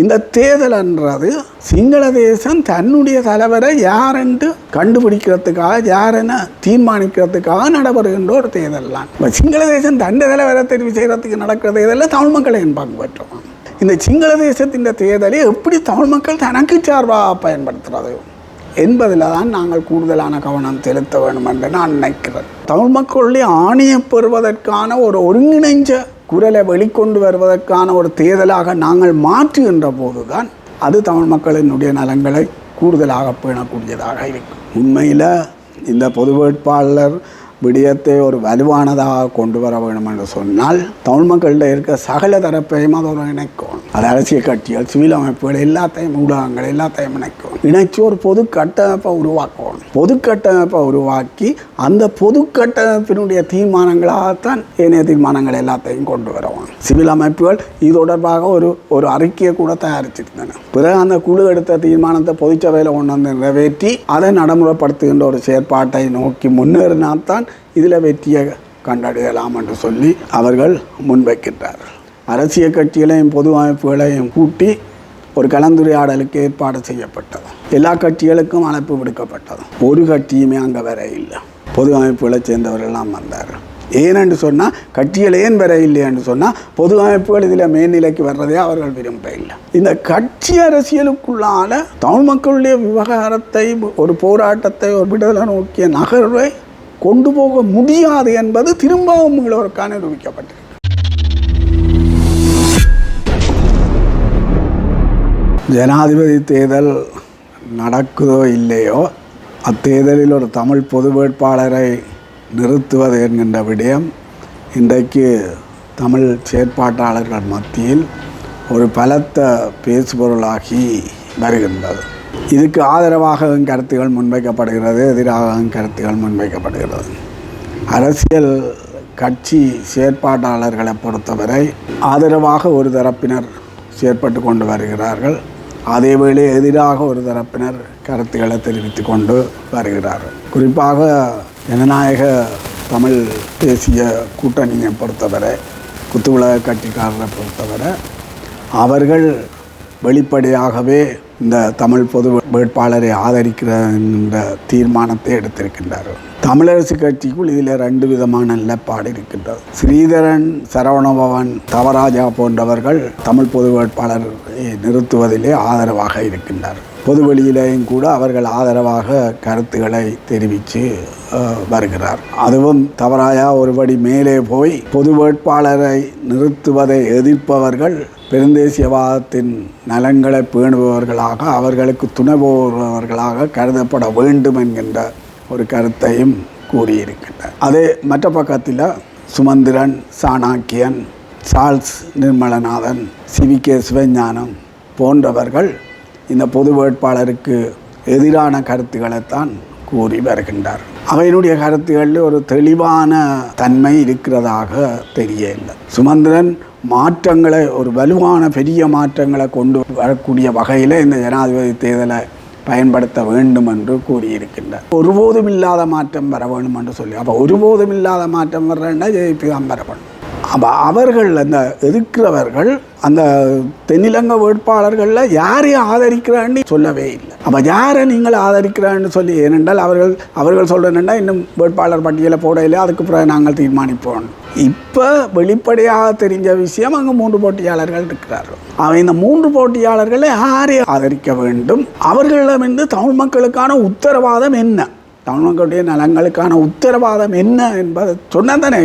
இந்த தேர்தல்ன்றது சிங்கள தேசம் தன்னுடைய தலைவரை யாரென்று கண்டுபிடிக்கிறதுக்காக யாரென தீர்மானிக்கிறதுக்காக நடைபெறுகின்ற ஒரு தேர்தல் தான். இப்போ சிங்கள தேசம் தன் தலைவரை தெரிவு செய்கிறதுக்கு நடக்கிற தேர்தலில் தமிழ் மக்களை என் பங்கு பெற்றோம். இந்த சிங்கள தேசத்தின் தேர்தலை எப்படி தமிழ் மக்கள் தனக்கு சார்பாக பயன்படுத்துறது என்பதில் தான் நாங்கள் கூடுதலான கவனம் செலுத்த வேண்டும் என்று நான் நினைக்கிறேன். தமிழ் மக்களுடைய ஆணையம் பெறுவதற்கான ஒரு ஒருங்கிணைஞ்ச குரலை வெளிக்கொண்டு வருவதற்கான ஒரு தேர்தலாக நாங்கள் மாற்றுகின்ற போதுதான் அது தமிழ் மக்களினுடைய நலன்களை கூடுதலாக பேணக்கூடியதாக இருக்கும். உண்மையில் இந்த பொது வேட்பாளர் விடயத்தை ஒரு வலுவானதாக கொண்டு வர வேண்டும் என்று சொன்னால் தமிழ் மக்கள்கிட்ட இருக்க சகல தரப்பையும் அது ஒரு இணைக்கும். அது அரசியல் கட்சிகள் சிவில் அமைப்புகள் எல்லாத்தையும் ஊடகங்கள் எல்லாத்தையும் இணைக்கும். இணைச்சு ஒரு பொது கட்டமைப்பை உருவாக்கும் பொது கட்டமைப்பை உருவாக்கி அந்த பொது கட்டமைப்பினுடைய தீர்மானங்களாகத்தான் ஏனைய தீர்மானங்கள் எல்லாத்தையும் கொண்டு வருவாங்க சிவில் அமைப்புகள் இது தொடர்பாக ஒரு ஒரு அறிக்கையை கூட தயாரிச்சிருந்தன. பிறகு அந்த குழு எடுத்த தீர்மானத்தை பொதுச்சபையில் கொண்டு வந்து நிறைவேற்றி அதை நடைமுறைப்படுத்துகின்ற ஒரு செயற்பாட்டை நோக்கி முன்னேறினால்தான் இதில் வெற்றியை கண்டறியலாம் என்று சொல்லி அவர்கள் முன்வைக்கின்றார்கள். அரசியல் கட்சிகளையும் பொது அமைப்புகளையும் கூட்டி ஒரு கலந்துரையாடலுக்கு ஏற்பாடு செய்யப்பட்டது. எல்லா கட்சிகளுக்கும் அழைப்பு விடுக்கப்பட்டது. ஒரு கட்சியுமே அங்கே வர இல்லை. பொது அமைப்புகளை சேர்ந்தவர்கள்லாம் வந்தார். ஏனென்று சொன்னால் கட்சிகள் ஏன் வர இல்லையென்று சொன்னால் பொது அமைப்புகள் இதில் மேல்நிலைக்கு வர்றதே அவர்கள் விரும்ப இல்லை. இந்த கட்சி அரசியலுக்குள்ளால தமிழ் மக்களுடைய விவகாரத்தை ஒரு போராட்டத்தை ஒரு விடுதலை நோக்கிய நகர்வை கொண்டு போக முடியாது என்பது திரும்பவும் உங்களோருக்கான நிரூபிக்கப்பட்டது ஜனாதிபதி தேர்தல் நடக்குதோ இல்லையோ அத்தேர்தலில் ஒரு தமிழ் பொது வேட்பாளரை நிறுத்துவது என்கின்ற விடயம் இன்றைக்கு தமிழ் செயற்பாட்டாளர்கள் மத்தியில் ஒரு பலத்த பேசுபொருளாகி வருகின்றது. இதுக்கு ஆதரவாகவும் கருத்துகள் முன்வைக்கப்படுகிறது எதிராகவும் கருத்துகள் முன்வைக்கப்படுகிறது. அரசியல் கட்சி செயற்பாட்டாளர்களை பொறுத்தவரை ஆதரவாக ஒரு தரப்பினர் செயற்பட்டு கொண்டு வருகிறார்கள். அதேவேளை எதிராக ஒரு தரப்பினர் கருத்துக்களை தெரிவித்து கொண்டு வருகிறார்கள் குறிப்பாக ஜனநாயக தமிழ் தேசிய கூட்டணியை பொறுத்தவரை குத்துவிளக கட்சிக்காரரை பொறுத்தவரை அவர்கள் வெளிப்படையாகவே இந்த தமிழ் பொது வேட்பாளரை ஆதரிக்கிற என்ற தீர்மானத்தை எடுத்திருக்கின்றார்கள். தமிழரசு கட்சிக்குள் இதில் ரெண்டு விதமான நிலைப்பாடு இருக்கின்றது. ஸ்ரீதரன் சரவணபவன் தவராஜா போன்றவர்கள் தமிழ் பொது வேட்பாளரை நிறுத்துவதிலே ஆதரவாக இருக்கின்றார் பொது வெளியிலேயும் கூட அவர்கள் ஆதரவாக கருத்துக்களை தெரிவித்து வருகிறார். அதுவும் தவறாயா ஒருபடி மேலே போய் பொது வேட்பாளரை நிறுத்துவதை எதிர்ப்பவர்கள் பெருந்தேசியவாதத்தின் நலன்களை பேணுபவர்களாக அவர்களுக்கு துணை போகிறவர்களாக கருதப்பட வேண்டும் என்கின்ற ஒரு கருத்தையும் கூறியிருக்கின்றார் அதே மற்ற பக்கத்தில் Sumanthiran Shanakiyan Charles Nirmalanathan C V K Sivagnanam போன்றவர்கள் இந்த பொது வேட்பாளருக்கு எதிரான கருத்துக்களைத்தான் கூறி வருகின்றார். அவையினுடைய கருத்துக்களில் ஒரு தெளிவான தன்மை இருக்கிறதாக தெரியவில்லை. சுமந்திரன் மாற்றங்களை ஒரு வலுவான பெரிய மாற்றங்களை கொண்டு வரக்கூடிய வகையில் இந்த ஜனாதிபதி தேர்தலை பயன்படுத்த வேண்டும் என்று கூறியிருக்கின்றார். ஒருபோதும் இல்லாத மாற்றம் வர வேண்டும் என்று சொல்லி அப்போ ஒருபோதும் இல்லாத மாற்றம் வர்றேன்னா ஜெயிப்பி தான் வர வேண்டும் அவர்கள் அந்த எதிர்க்கிறவர்கள் அந்த தென்னிலங்க வேட்பாளர்களில் யாரையும் ஆதரிக்கிறான்னு சொல்லவே இல்லை. அப்போ யாரை நீங்கள் ஆதரிக்கிறான்னு சொல்லி ஏனென்றால் அவர்கள் அவர்கள் சொல்கிறேன்னா இன்னும் வேட்பாளர் பட்டியலை போடையில அதுக்கு பிறகு நாங்கள் தீர்மானிப்போம். இப்போ வெளிப்படையாக தெரிஞ்ச விஷயம் அங்கே மூன்று போட்டியாளர்கள் இருக்கிறார்கள். அவன் இந்த மூன்று போட்டியாளர்களை யாரை ஆதரிக்க வேண்டும்? அவர்களிடமிருந்து தமிழ் மக்களுக்கான உத்தரவாதம் என்ன? தமிழ் மக்களுடைய நலங்களுக்கான உத்தரவாதம் என்ன என்பதை சொன்னால் தானே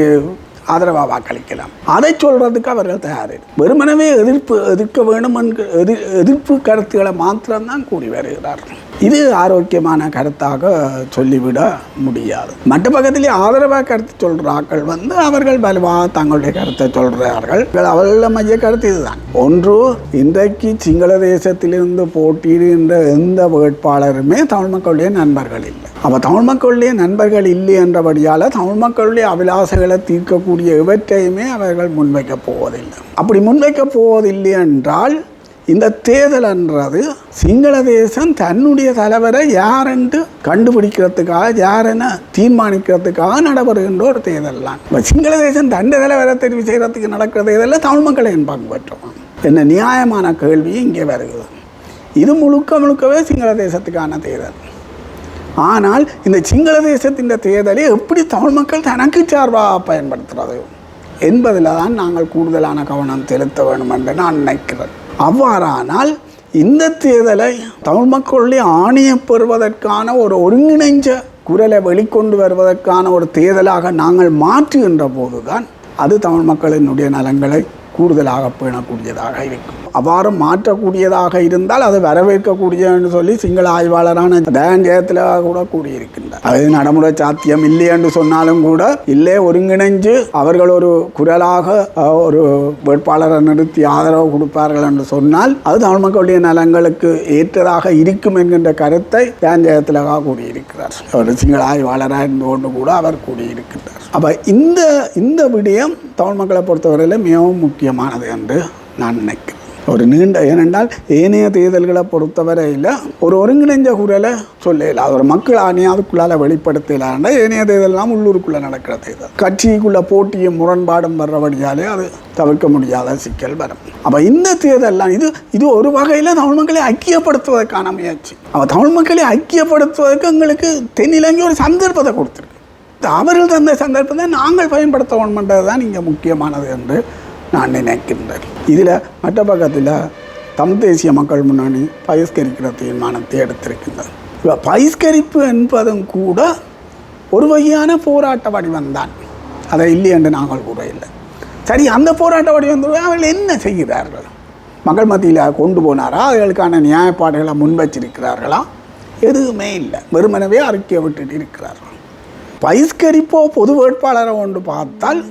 ஆதரவாக வாக்களிக்கலாம் அதை சொல்கிறதுக்கு அவர்கள் தயார். வெறுமனவே எதிர்ப்பு எதிர்க்க வேண்டும் என்கிற எதிர் எதிர்ப்பு கருத்துக்களை மாத்திரம்தான் கூறி வருகிறார்கள். இது ஆரோக்கியமான கருத்தாக சொல்லிவிட முடியாது. மற்ற பக்கத்திலே ஆதரவாக கருத்து சொல்கிறார்கள் வந்து அவர்கள் வலுவாக தங்களுடைய கருத்தை சொல்கிறார்கள் அவர்கள மைய கருத்து இதுதான். ஒன்று இன்றைக்கு சிங்கள தேசத்திலிருந்து போட்டியிடுகின்ற எந்த வேட்பாளருமே தமிழ் மக்களுடைய நண்பர்கள் இல்லை. அப்போ தமிழ் மக்களுடைய நண்பர்கள் இல்லை என்றபடியால் தமிழ் மக்களுடைய அபிலாசைகளை தீர்க்கக்கூடிய இவற்றையுமே அவர்கள் முன்வைக்கப் போவதில்லை. அப்படி முன்வைக்கப் போவதில்லை என்றால் இந்த தேர்தல் என்றது சிங்கள தேசம் தன்னுடைய தலைவரை யாரென்று கண்டுபிடிக்கிறதுக்காக யாரென தீர்மானிக்கிறதுக்காக நடைபெறுகின்ற ஒரு தேர்தல் தான். இப்போ சிங்கள தேசம் தன் தலைவரை தெரிவு செய்கிறதுக்கு நடக்கிற தேர்தலில் தமிழ் மக்களை பங்கு பெற்றோம்? என்ன நியாயமான கேள்வி இங்கே வருகிறது. இது முழுக்க முழுக்கவே சிங்கள தேசத்துக்கான தேர்தல். ஆனால் இந்த சிங்கள தேசத்தின் தேர்தலை எப்படி தமிழ் மக்கள் தனக்கு சார்பாக பயன்படுத்துறது? என்பதில் தான் நாங்கள் கூடுதலான கவனம் செலுத்த வேண்டும் என்று நான் நினைக்கிறேன். அவ்வாறானால் இந்த தேர்தலை தமிழ் மக்களுடைய ஆணையை பெறுவதற்கான ஒரு ஒருங்கிணைஞ்ச குரலை வெளிக்கொண்டு வருவதற்கான ஒரு தேர்தலாக நாங்கள் மாற்றுகின்ற போதுதான் அது தமிழ் மக்களினுடைய நலன்களை கூடுதலாக பேணக்கூடியதாக இருக்கும். அவ்வாறு மாற்றக்கூடியதாக இருந்தால் அது வரவேற்கக்கூடியன்னு சொல்லி சிங்கள ஆய்வாளரான தயான் ஜெயத்தில் கூட கூடியிருக்கின்றார் அது நடைமுறை சாத்தியம் இல்லை என்று சொன்னாலும் கூட இல்லை ஒருங்கிணைஞ்சு அவர்கள் ஒரு குரலாக ஒரு வேட்பாளரை நிறுத்தி ஆதரவு கொடுப்பார்கள் என்று சொன்னால் அது தமிழ் மக்களுடைய நலங்களுக்கு ஏற்றதாக இருக்கும் என்கின்ற கருத்தை தயான் ஜெயத்திலகா கூறியிருக்கிறார். ஒரு சிங்கள ஆய்வாளராக இருந்து கொண்டு கூட அவர் கூறியிருக்கின்றார். அப்போ இந்த இந்த விடயம் தமிழ் மக்களை பொறுத்தவரையில் மிகவும் முக்கியமானது என்று நான் நினைக்கிறேன். ஒரு நீண்ட ஏனென்றால் ஏனைய தேர்தல்களை பொறுத்தவரையில் ஒரு ஒருங்கிணைஞ்ச குரலை சொல்லல அது ஒரு மக்கள் ஆணையம் அதுக்குள்ளால் வெளிப்படுத்தலாண்டா ஏனைய தேர்தல்லாம் உள்ளூருக்குள்ளே நடக்கிற தேர்தல். கட்சிக்குள்ளே போட்டியும் முரண்பாடும் வர்றபடியாலே அது தவிர்க்க முடியாத சிக்கல் வரும். அப்போ இந்த தேர்தல்லாம் இது இது ஒரு வகையில் தமிழ் மக்களை ஐக்கியப்படுத்துவதற்கான முயற்சி. அப்போ தமிழ் மக்களை ஐக்கியப்படுத்துவதற்கு எங்களுக்கு தென்னிலங்கை ஒரு சந்தர்ப்பத்தை கொடுத்துருக்கு. அவர்கள் தந்த சந்தர்ப்பத்தை நாங்கள் பயன்படுத்த வேண்டும்ன்றது தான் இங்கே முக்கியமானது என்று நான் நினைக்கின்றேன். இதில் மற்ற பக்கத்தில் தமிழ் தேசிய மக்கள் முன்னணி பகிஷ்கரிக்கிற தீர்மானத்தை எடுத்திருக்கின்றது. இப்போ பகிஷ்கரிப்பு என்பதும் கூட ஒரு வகையான போராட்ட வடிவம்தான் அதை இல்லை என்று நாங்கள் கூட இல்லை. சரி அந்த போராட்ட வடிவம் அவர்கள் என்ன செய்கிறார்கள்? மக்கள் மத்தியில் கொண்டு போனாரா? அவர்களுக்கான நியாயப்பாடுகளை முன்வச்சிருக்கிறார்களா எதுவுமே இல்லை. வெறுமனவே அறிக்கை விட்டுட்டு இருக்கிறார்கள். பகிஷ்கரிப்போ பொது வேட்பாளரை ஒன்று பார்த்தால்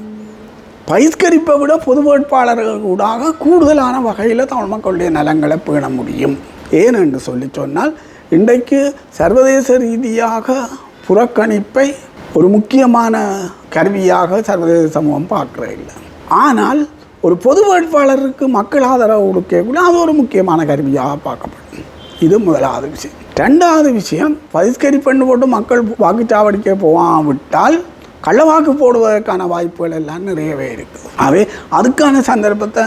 பகிஷ்கரிப்பை விட பொது வேட்பாளர்கள் கூடாக கூடுதலான வகையில் தமிழ் மக்களுடைய நலங்களை பேண முடியும். ஏன் என்று சொல்லி சொன்னால் இன்றைக்கு சர்வதேச ரீதியாக புறக்கணிப்பை ஒரு முக்கியமான கருவியாக சர்வதேச சமூகம் பார்க்குற இல்லை. ஆனால் ஒரு பொது வேட்பாளருக்கு மக்கள் ஆதரவு கொடுக்கக்குள்ள அது ஒரு முக்கியமான கருவியாக பார்க்கப்படும். இது முதலாவது விஷயம். ரெண்டாவது விஷயம் பகிஷ்கரிப்பெண்ணு போட்டு மக்கள் வாக்குச்சாவடிக்க போவான் விட்டால் கள்ளவாக்கு போடுவதற்கான வாய்ப்புகள் எல்லாம் நிறையவே இருக்குது ஆகவே அதுக்கான சந்தர்ப்பத்தை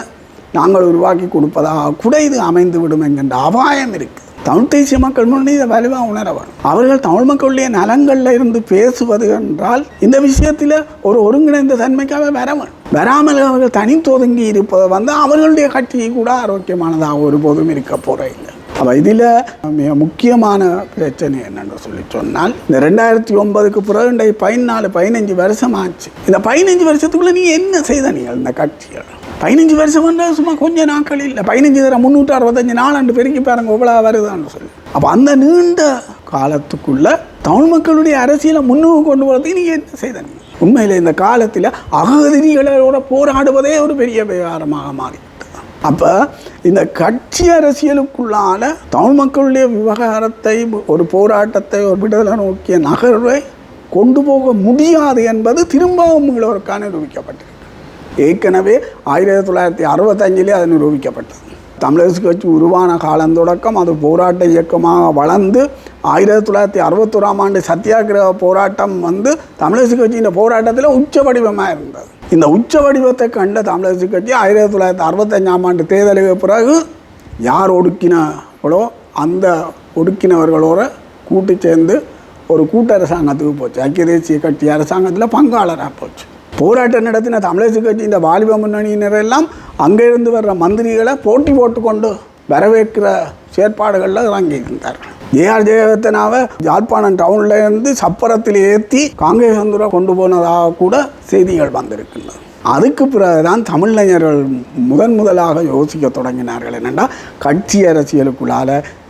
நாங்கள் உருவாக்கி கொடுப்பதாக கூட இது அமைந்து விடும் என்கின்ற அபாயம் இருக்குது தமிழ் தேசிய மக்கள் முன்னே இதை வலுவாக உணர வேணும் அவர்கள் தமிழ் மக்களுடைய நலங்களில் இருந்து பேசுவது என்றால் இந்த விஷயத்தில் ஒரு ஒருங்கிணைந்த தன்மைக்காக வர வேணும் வராமல் அவர்கள் தனித்தொதுங்கி இருப்பது வந்து அவர்களுடைய கட்சியை கூட ஆரோக்கியமானதாக ஒருபோதும் இருக்க போகிற அப்போ இதில் மிக முக்கியமான பிரச்சனை என்னென்னு சொல்லி சொன்னால் இந்த ரெண்டாயிரத்தி ஒன்பதுக்கு பிறகு இன்றைக்கு பதினாலு பதினஞ்சு வருஷம் ஆச்சு இந்த பதினஞ்சு வருஷத்துக்குள்ளே நீ என்ன செய்த நீங்கள் இந்த கட்சிகள் பதினஞ்சு வருஷம் வந்து சும்மா கொஞ்சம் நாட்கள் இல்லை. பதினஞ்சு தர முந்நூற்றி அறுபத்தஞ்சு நாலு பெருக்கி பாருங்க இவ்வளோ வருதான்னு சொல்லி. அப்போ அந்த நீண்ட காலத்துக்குள்ள தமிழ் மக்களுடைய அரசியலை முன்னுக்கு கொண்டு வரதுக்கு நீங்கள் என்ன செய்த நீங்கள் உண்மையில் இந்த காலத்தில் அகதிரிகளோட போராடுவதே ஒரு பெரிய விவகாரமாக மாறி. அப்போ இந்த கட்சி அரசியலுக்குள்ளான தமிழ் மக்களுடைய விவகாரத்தை ஒரு போராட்டத்தை ஒரு விடுதலை நோக்கிய நகர்வை கொண்டு போக முடியாது என்பது திரும்பவும் உங்களுக்கான நிரூபிக்கப்பட்டது ஏற்கனவே ஆயிரத்தி தொள்ளாயிரத்தி அறுபத்தஞ்சிலே அது நிரூபிக்கப்பட்டது. தமிழரசு கட்சி உருவான காலம் தொடக்கம் அது போராட்ட இயக்கமாக வளர்ந்து ஆயிரத்தி தொள்ளாயிரத்தி அறுபத்தோராம் ஆண்டு சத்தியாகிரக போராட்டம் வந்து தமிழரசு கட்சியின் போராட்டத்தில் உச்ச வடிவமாக இருந்தது. இந்த உச்ச வடிவத்தை கண்ட தமிழரசு கட்சி ஆயிரத்தி தொள்ளாயிரத்தி அறுபத்தஞ்சாம் ஆண்டு தேர்தலுக்கு பிறகு யார் ஒடுக்கினங்களோ அந்த ஒடுக்கினவர்களோட கூட்டு சேர்ந்து ஒரு கூட்டரசாங்கத்துக்கு போச்சு. ஐக்கிய தேசிய கட்சி அரசாங்கத்தில் பங்காளராக போச்சு. போராட்டம் நடத்தின தமிழக கட்சி இந்த வாலிப முன்னணியினரெல்லாம் அங்கிருந்து வர்ற மந்திரிகளை போட்டி போட்டுக்கொண்டு வரவேற்கிற செயற்பாடுகளில் இறங்கி இருந்தார் ஏஆர் ஜெயவர்த்தனாவை யாழ்ப்பாணம் டவுன்ல இருந்து சப்பரத்தில் ஏற்றி காங்கிரஸ் வந்துட கொண்டு போனதாக கூட செய்திகள் வந்திருக்கின்றன. அதுக்கு பிறகுதான் தமிழறிஞர்கள் முதன் முதலாக யோசிக்க தொடங்கினார்கள். என்னென்னா கட்சி அரசியலுக்குள்ளால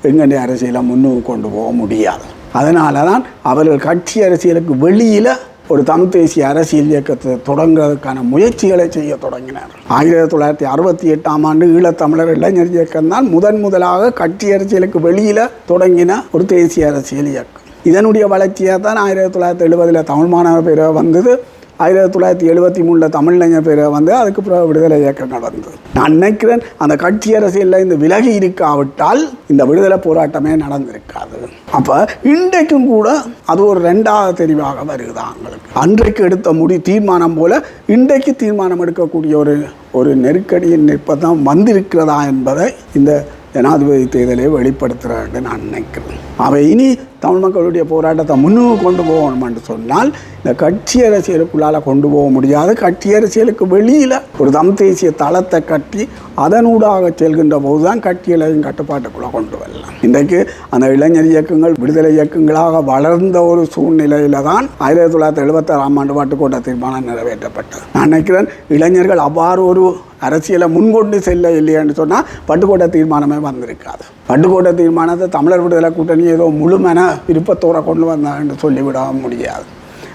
எங்கடைய அரசியலை முன்னுக்கு கொண்டு போக முடியாது. அதனால தான் அவர்கள் கட்சி அரசியலுக்கு வெளியில் ஒரு தமிழ் தேசிய அரசியல் இயக்கத்தை தொடங்குறதுக்கான முயற்சிகளை செய்ய தொடங்கினார். ஆயிரத்தி தொள்ளாயிரத்தி அறுபத்தி எட்டாம் ஆண்டு ஈழத்தமிழர் இளைஞர் இயக்கம் தான் முதன் முதலாக கட்சி அரசியலுக்கு வெளியில் தொடங்கின ஒரு தேசிய அரசியல் இயக்கம். இதனுடைய வளர்ச்சியாக தான் ஆயிரத்தி தொள்ளாயிரத்தி எழுபதில் தமிழ் மாணவர் பேரவை வந்தது. ஆயிரத்தி தொள்ளாயிரத்தி எழுபத்தி மூணில் தமிழ்லைஞர் பேரை வந்து அதுக்கு பிறகு விடுதலை இயக்கம் நடந்தது நான் நினைக்கிறேன் அந்த கட்சி அரசியலில் இந்த விலகி இருக்காவிட்டால் இந்த விடுதலை போராட்டமே நடந்திருக்காது. அப்போ இன்றைக்கும் கூட அது ஒரு ரெண்டாவது தெரிவாக வருகுது அவங்களுக்கு அன்றைக்கு எடுத்த முடி தீர்மானம் போல இன்றைக்கு தீர்மானம் எடுக்கக்கூடிய ஒரு ஒரு நெருக்கடியின் நிற்பதான் வந்திருக்கிறதா என்பதை இந்த ஜனாதிபதி தேர்தலை வெளிப்படுத்துகிறான்னு நான் நினைக்கிறேன். அவை இனி தமிழ் மக்களுடைய போராட்டத்தை முன்னுக்கு கொண்டு போகணும் என்று சொன்னால் இந்த கட்சி அரசியலுக்குள்ளால் கொண்டு போக முடியாது. கட்சி அரசியலுக்கு வெளியில் ஒரு தம் தேசிய தளத்தை கட்டி அதனூடாக செல்கின்ற போது தான் கட்சிகளையும் கட்டுப்பாட்டுக்குள்ளே கொண்டு வரலாம். இன்றைக்கு அந்த இளைஞர் இயக்கங்கள் விடுதலை இயக்கங்களாக வளர்ந்த ஒரு சூழ்நிலையில் தான் ஆயிரத்தி தொள்ளாயிரத்தி எழுபத்தாறாம் ஆண்டு வாட்டுக்கோட்டை தீர்மானம் நிறைவேற்றப்பட்டது. நான் நினைக்கிறேன் இளைஞர்கள் அவ்வாறு ஒரு அரசியலை முன்கொண்டு செல்ல இல்லையான்னு சொன்னால் பட்டுக்கோட்டை தீர்மானமே வந்திருக்காது. பட்டுக்கோட்டை தீர்மானத்தை தமிழர் விடுதலை கூட்டணி ஏதோ முழுமன விருப்பத்தோட கொண்டு வந்தான்னு சொல்லிவிட முடியாது.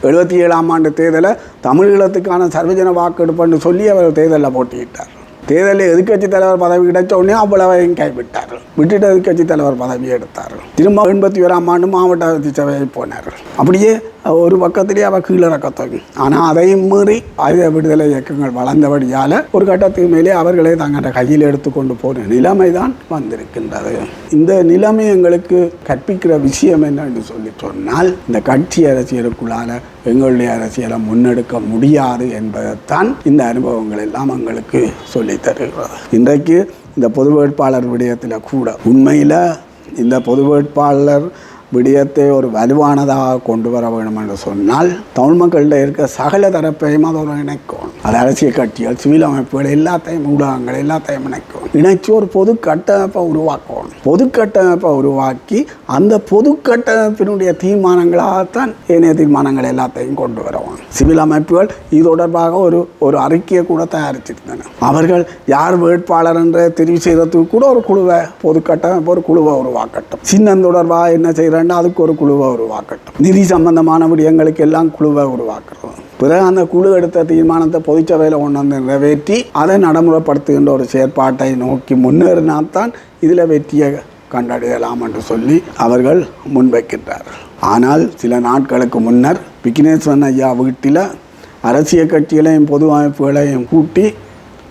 எழுபத்தி ஏழாம் ஆண்டு தேர்தலை தமிழீழத்துக்கான சர்வஜன வாக்கெடுப்புன்னு சொல்லி அவர் தேர்தலில் போட்டியிட்டார். தேர்தலில் எதிர்கட்சி தலைவர் பதவி கிடைச்ச உடனே அவ்வளவையும் கைவிட்டார். விட்டுட்டு எதிர்கட்சி தலைவர் பதவி எடுத்தார். திரும்ப எண்பத்தி ஓராம் ஆண்டு மாவட்ட சபையை போனார். அப்படியே ஒரு பக்கத்திலேயே அவள் கீழிறக்கத்தொகை ஆனால் அதையும் மீறி ஆயுத விடுதலை இயக்கங்கள் வளர்ந்தபடியால் ஒரு கட்டத்துக்கு மேலே அவர்களே தங்களோட கையில் எடுத்துக்கொண்டு போன நிலைமை தான் வந்திருக்கின்றது. இந்த நிலைமை எங்களுக்கு கற்பிக்கிற விஷயம் என்னன்னு சொல்லி சொன்னால் இந்த கட்சி அரசியலுக்குள்ளால எங்களுடைய அரசியலை முன்னெடுக்க முடியாது என்பதைத்தான் இந்த அனுபவங்கள் எல்லாம் எங்களுக்கு சொல்லித் தருகிறது. இன்றைக்கு இந்த பொது வேட்பாளர் விடயத்தில் கூட உண்மையில் இந்த பொது வேட்பாளர் விடயத்தை ஒரு வலுவானதாக கொண்டு வர வேண்டும் என்று சொன்னால் தமிழ் மக்கள்கிட்ட இருக்க சகல தரப்பையும் அது இணைக்கும். அது அரசியல் கட்சிகள் சிவில் அமைப்புகள் எல்லாத்தையும் ஊடகங்கள் எல்லாத்தையும் இணைக்கும். இணைச்சு ஒரு பொது கட்டமைப்பை உருவாக்கணும் பொது கட்டமைப்பை உருவாக்கி அந்த பொது கட்டமைப்பினுடைய தீர்மானங்களாகத்தான் ஏனைய தீர்மானங்கள் எல்லாத்தையும் கொண்டு வருவாங்க சிவில் அமைப்புகள் இது தொடர்பாக ஒரு ஒரு அறிக்கையை கூட தயாரிச்சிருந்தன. அவர்கள் யார் வேட்பாளர் என்று தெரிவு செய்கிறதுக்கு கூட ஒரு குழுவை பொது கட்டமைப்பு ஒரு குழுவை உருவாக்கட்டும். சின்னம் தொடர்பாக என்ன செய்கிற செய்கிறாங்க அதுக்கு ஒரு குழுவை உருவாக்கட்டும். நிதி சம்பந்தமான விடயங்களுக்கு எல்லாம் குழுவை உருவாக்குறோம். பிறகு அந்த குழு எடுத்த தீர்மானத்தை பொதுச்சபையில் கொண்டு வந்து நிறைவேற்றி அதை நடைமுறைப்படுத்துகின்ற ஒரு செயற்பாட்டை நோக்கி முன்னேறினால்தான் இதில் வெற்றியை கண்டறியலாம் என்று சொல்லி அவர்கள் முன்வைக்கின்றார்கள். ஆனால் சில நாட்களுக்கு முன்னர் விக்னேஸ்வரன் ஐயா வீட்டில் அரசியல் கட்சிகளையும் பொது அமைப்புகளையும் கூட்டி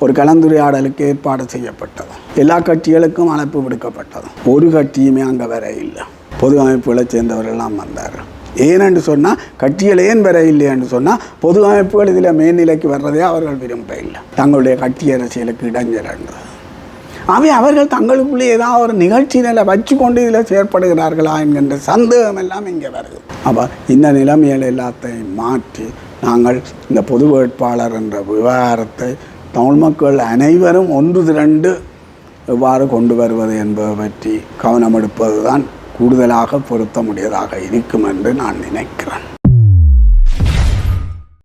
ஒரு கலந்துரையாடலுக்கு ஏற்பாடு செய்யப்பட்டது. எல்லா கட்சிகளுக்கும் அழைப்பு விடுக்கப்பட்டது. ஒரு கட்சியுமே அங்கே வர இல்லை. பொது அமைப்புகளை சேர்ந்தவர்கள்லாம் வந்தார். ஏனென்று சொன்னால் கட்சிகள் ஏன் வர இல்லையென்று சொன்னால் பொது அமைப்புகள் இதில் மேல்நிலைக்கு வர்றதே அவர்கள் விரும்ப இல்லை. தங்களுடைய கட்சி அரசியலுக்கு இடைஞ்சலன்றது அவை அவர்கள் தங்களுக்குள்ளே ஏதாவது ஒரு நிகழ்ச்சி நிலை வச்சு கொண்டு இதில் செயற்படுகிறார்களா என்கின்ற சந்தேகம் எல்லாம் இங்கே வருது. அப்போ இந்த நிலைமைகள் எல்லாத்தையும் மாற்றி நாங்கள் இந்த பொது வேட்பாளர் என்ற விவகாரத்தை தமிழ் மக்கள் அனைவரும் ஒன்று திரண்டு எவ்வாறு கொண்டு வருவது என்பது பற்றி கவனம் எடுப்பது தான் கூடுதலாக பொருத்தமுடையதாக இருக்கும் என்று நான் நினைக்கிறேன்.